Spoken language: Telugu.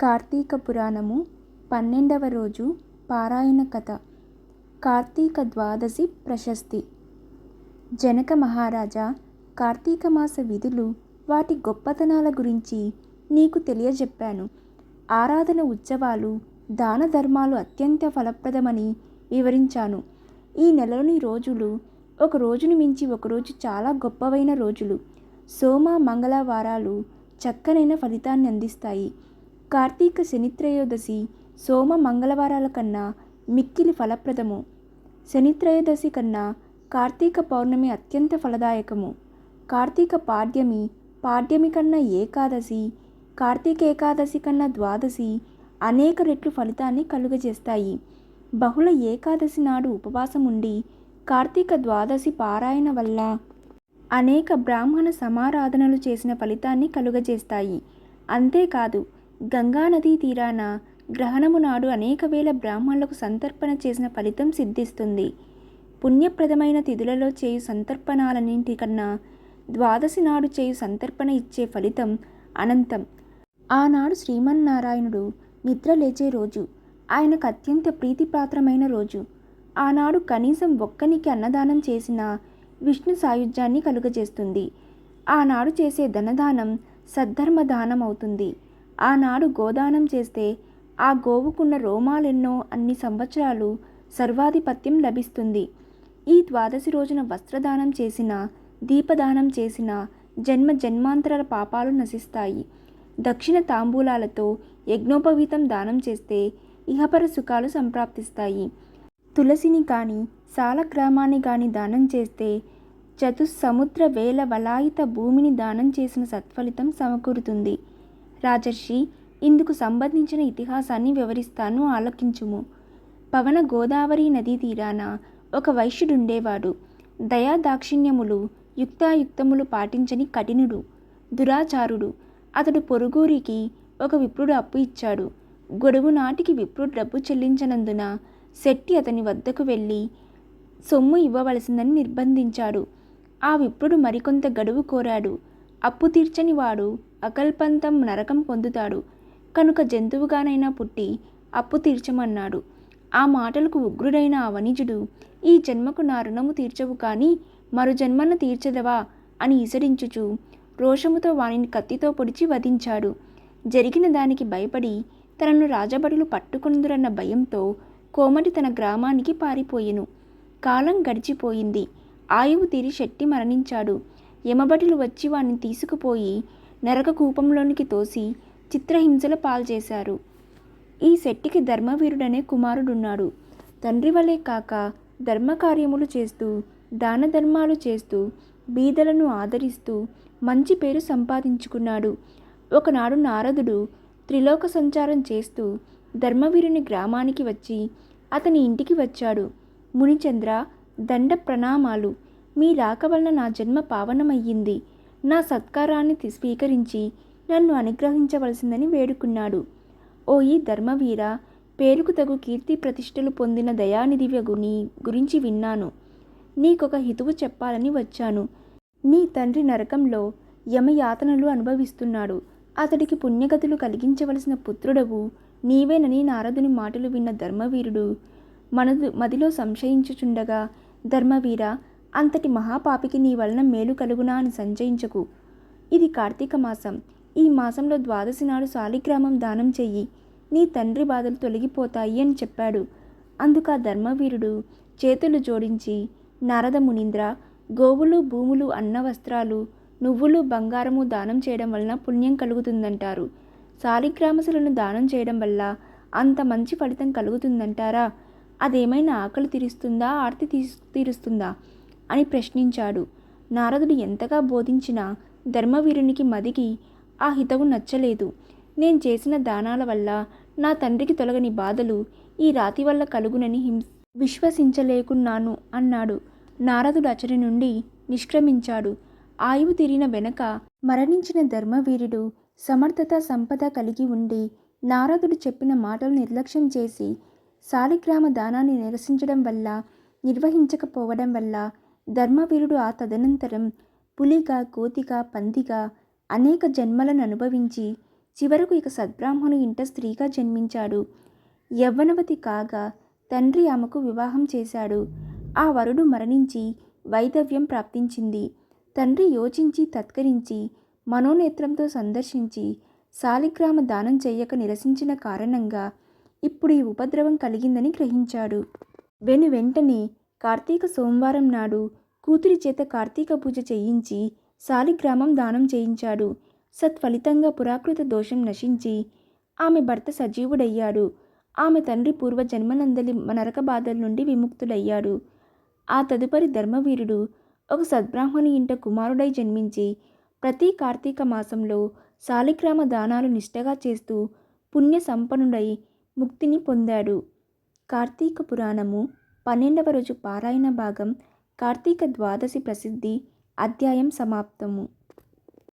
కార్తీక పురాణము పన్నెండవ రోజు పారాయణ కథ. కార్తీక ద్వాదశి ప్రశస్తి. జనక మహారాజా కార్తీక మాస విధులు వాటి గొప్పతనాల గురించి నీకు తెలియజెప్పాను. ఆరాధన ఉత్సవాలు దాన ధర్మాలు అత్యంత ఫలప్రదమని వివరించాను. ఈ నెలలోని రోజులు ఒక రోజును మించి ఒకరోజు చాలా గొప్పవైన రోజులు. సోమ మంగళవారాలు చక్కనైన ఫలితాన్ని అందిస్తాయి. కార్తీక శనిత్రయోదశి సోమ మంగళవారాల కన్నా మిక్కిలి ఫలప్రదము. శనిత్రయోదశి కన్నా కార్తీక పౌర్ణమి అత్యంత ఫలదాయకము. కార్తీక పాడ్యమి పాడ్యమి కన్నా ఏకాదశి కార్తీక ఏకాదశి కన్నా ద్వాదశి అనేక రెట్లు ఫలితాన్ని కలుగజేస్తాయి. బహుళ ఏకాదశి నాడు ఉపవాసం ఉండి కార్తీక ద్వాదశి పారాయణ వల్ల అనేక బ్రాహ్మణ సమారాధనలు చేసిన ఫలితాన్ని కలుగజేస్తాయి. అంతేకాదు గంగానదీ తీరాన గ్రహణము నాడు అనేక వేల బ్రాహ్మణులకు సంతర్పణ చేసిన ఫలితం సిద్ధిస్తుంది. పుణ్యప్రదమైన తిథులలో చేయు సంతర్పణాలన్నింటికన్నా ద్వాదశి నాడు చేయు సంతర్పణ ఇచ్చే ఫలితం అనంతం. ఆనాడు శ్రీమన్నారాయణుడు నిద్ర లేచే రోజు. ఆయనకు అత్యంత ప్రీతిపాత్రమైన రోజు. ఆనాడు కనీసం ఒక్కనికి అన్నదానం చేసిన విష్ణు సాయుధ్యాన్ని కలుగజేస్తుంది. ఆనాడు చేసే ధనదానం సద్ధర్మ దానం అవుతుంది ఆనాడు గోదానం చేస్తే ఆ గోవుకున్న రోమాలెన్నో అన్ని సంవత్సరాలు సర్వాధిపత్యం లభిస్తుంది. ఈ ద్వాదశి రోజున వస్త్రదానం చేసిన దీపదానం చేసిన జన్మ జన్మాంతరాల పాపాలు నశిస్తాయి. దక్షిణ తాంబూలాలతో యజ్ఞోపవీతం దానం చేస్తే ఇహపర సుఖాలు సంప్రాప్తిస్తాయి. తులసిని కానీ సాలగ్రామాన్ని కానీ దానం చేస్తే చతుస్సముద్ర వేల వలాయిత భూమిని దానం చేసిన సత్ఫలితం సమకూరుతుంది. రాజర్షి ఇందుకు సంబంధించిన ఇతిహాసాన్ని వివరిస్తాను ఆలకించుము. పవన గోదావరి నదీ తీరాన ఒక వైశ్యుడుండేవాడు. దయా దాక్షిణ్యములు యుక్తాయుక్తములు పాటించని కఠినుడు దురాచారుడు. అతడు పొరుగురికి ఒక విప్రుడు అప్పు ఇచ్చాడు. గొడుగు నాటికి విప్రుడు డబ్బు చెల్లించనందున శెట్టి అతని వద్దకు వెళ్ళి సొమ్ము ఇవ్వవలసిందని నిర్బంధించాడు. ఆ విప్రుడు మరికొంత గడువు కోరాడు. అప్పు తీర్చని వాడు అకల్పంతం నరకం పొందుతాడు. కనుక జంతువుగానైనా పుట్టి అప్పు తీర్చమన్నాడు. ఆ మాటలకు ఉగ్రుడైన ఆ వణిజుడు ఈ జన్మకు నా రుణము తీర్చవు కానీ మరు జన్మను తీర్చదవా అని ఇసడించుచు రోషముతో వానిని కత్తితో పొడిచి వధించాడు. జరిగిన దానికి భయపడి తనను రాజబడులు పట్టుకుందురన్న భయంతో కోమటి తన గ్రామానికి పారిపోయెను. కాలం గడిచిపోయింది. ఆయువు తీరి శెట్టి మరణించాడు. యమభటులు వచ్చి వాణ్ణి తీసుకుపోయి నరక కూపంలోనికి తోసి చిత్రహింసల పాల్చేశారు ఈ శెట్టికి ధర్మవీరుడనే కుమారుడున్నాడు. తండ్రి వలె కాక ధర్మకార్యములు చేస్తూ దాన ధర్మాలు చేస్తూ బీదలను ఆదరిస్తూ మంచి పేరు సంపాదించుకున్నాడు. ఒకనాడు నారదుడు త్రిలోక సంచారం చేస్తూ ధర్మవీరుని గ్రామానికి వచ్చి అతని ఇంటికి వచ్చాడు. మునిచంద్ర దండ ప్రణామాలు మీ రాక వలన నా జన్మ పావనమయ్యింది. నా సత్కారాన్ని స్వీకరించి నన్ను అనుగ్రహించవలసిందని వేడుకున్నాడు. ఓ ఈ ధర్మవీర పేరుకు తగు కీర్తి ప్రతిష్టలు పొందిన దయానిధివ్యగు నీ గురించి విన్నాను. నీకొక హితువు చెప్పాలని వచ్చాను. నీ తండ్రి నరకంలో యమయాతనలు అనుభవిస్తున్నాడు. అతడికి పుణ్యగతులు కలిగించవలసిన పుత్రుడవు నీవేనని నారదుని మాటలు విన్న ధర్మవీరుడు మనదు మదిలో సంశయించుచుండగా ధర్మవీర అంతటి మహాపాపికి నీ వలన మేలు కలుగునా అని సంచయించకు. ఇది కార్తీక మాసం. ఈ మాసంలో ద్వాదశి నాడు శాలిగ్రామం దానం చెయ్యి. నీ తండ్రి బాధలు తొలగిపోతాయి అని చెప్పాడు. అందుకు ఆ ధర్మవీరుడు చేతులు జోడించి నారద మునీంద్ర గోవులు భూములు అన్న వస్త్రాలు నువ్వులు బంగారము దానం చేయడం వలన పుణ్యం కలుగుతుందంటారు. శాలిగ్రామసులను దానం చేయడం వల్ల అంత మంచి ఫలితం కలుగుతుందంటారా? అదేమైనా ఆకలి తీరుస్తుందా? ఆర్తి తీస్ తీరుస్తుందా? అని ప్రశ్నించాడు. నారదుడు ఎంతగా బోధించినా ధర్మవీరునికి మదికి ఆ హితవు నచ్చలేదు. నేను చేసిన దానాల వల్ల నా తండ్రికి తొలగని బాధలు ఈ రాతి వల్ల కలుగునని హిం విశ్వసించలేకున్నాను అన్నాడు. నారదుడు అచరి నుండి నిష్క్రమించాడు. ఆయువు తీరిన వెనక మరణించిన ధర్మవీరుడు సమర్థత సంపద కలిగి ఉండి నారదుడు చెప్పిన మాటలు నిర్లక్ష్యం చేసి శాలిగ్రామ దానాన్ని నిరసించడం వల్ల నిర్వహించకపోవడం వల్ల ధర్మవీరుడు ఆ తదనంతరం పులిగా కోతిగా పందిగా అనేక జన్మలను అనుభవించి చివరకు ఇక సద్బ్రాహ్మణు ఇంట స్త్రీగా జన్మించాడు. యవ్వనవతి కాగా తండ్రి ఆమెకు వివాహం చేశాడు. ఆ వరుడు మరణించి వైదవ్యం ప్రాప్తించింది. తండ్రి యోచించి తత్కరించి మనోనేత్రంతో సందర్శించి శాలిగ్రామ దానం చేయక నిరసించిన కారణంగా ఇప్పుడు ఈ ఉపద్రవం కలిగిందని గ్రహించాడు. వెను వెంటనే కార్తీక సోమవారం నాడు కూతురి చేత కార్తీక పూజ చేయించి శాలిగ్రామం దానం చేయించాడు. సత్ఫలితంగా పురాకృత దోషం నశించి ఆమె భర్త సజీవుడయ్యాడు. ఆమె తండ్రి పూర్వ జన్మనందలి నరక బాధల నుండి విముక్తుడయ్యాడు. ఆ తదుపరి ధర్మవీరుడు ఒక సద్బ్రాహ్మణి ఇంట కుమారుడై జన్మించి ప్రతి కార్తీక మాసంలో శాలిగ్రామ దానాలు నిష్టగా చేస్తూ పుణ్య సంపన్నుడై ముక్తిని పొందాడు. కార్తీక పురాణము పన్నెండవ రోజు పారాయణ భాగం కార్తీక ద్వాదశి ప్రసిద్ధి అధ్యాయం సమాప్తము.